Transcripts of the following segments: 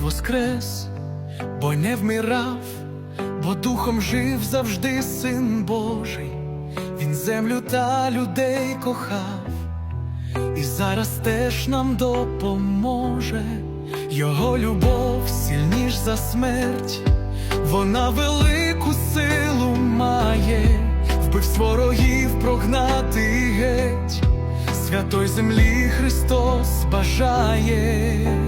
воскрес, бо не вмирав, бо духом жив завжди син Божий, він землю та людей кохав, і зараз теж нам допоможе. Його любов сильніш за смерть, вона велику силу має, вбивств ворогів прогнати геть, святой землі Христос бажає.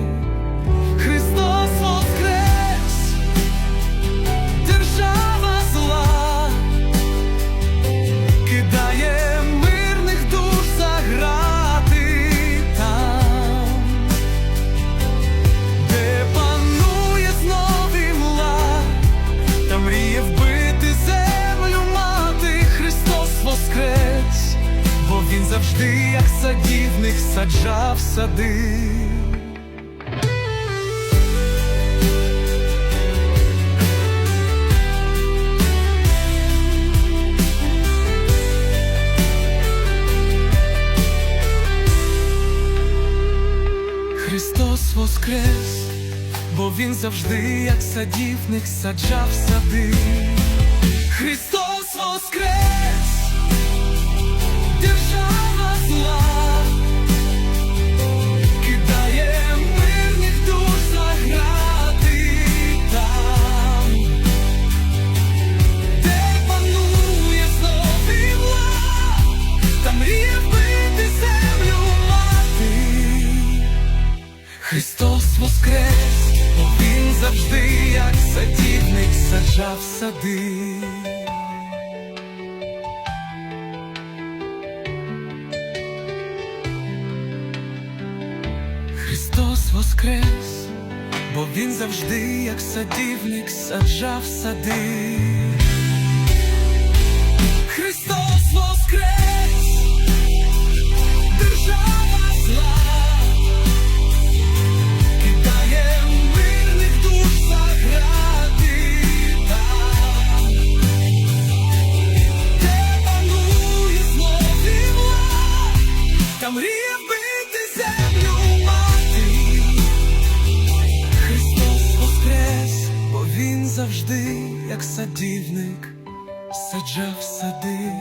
Саджав сади. Христос воскрес, бо він завжди, як садівник, саджав сади. Христос воскрес, Христос воскрес, він завжди, як садівник, саджав сади. Христос воскрес, бо він завжди, як садівник, саджав сади. Мріє вбити землю мати. Христос воскрес, бо він завжди, як садівник, саджав сади.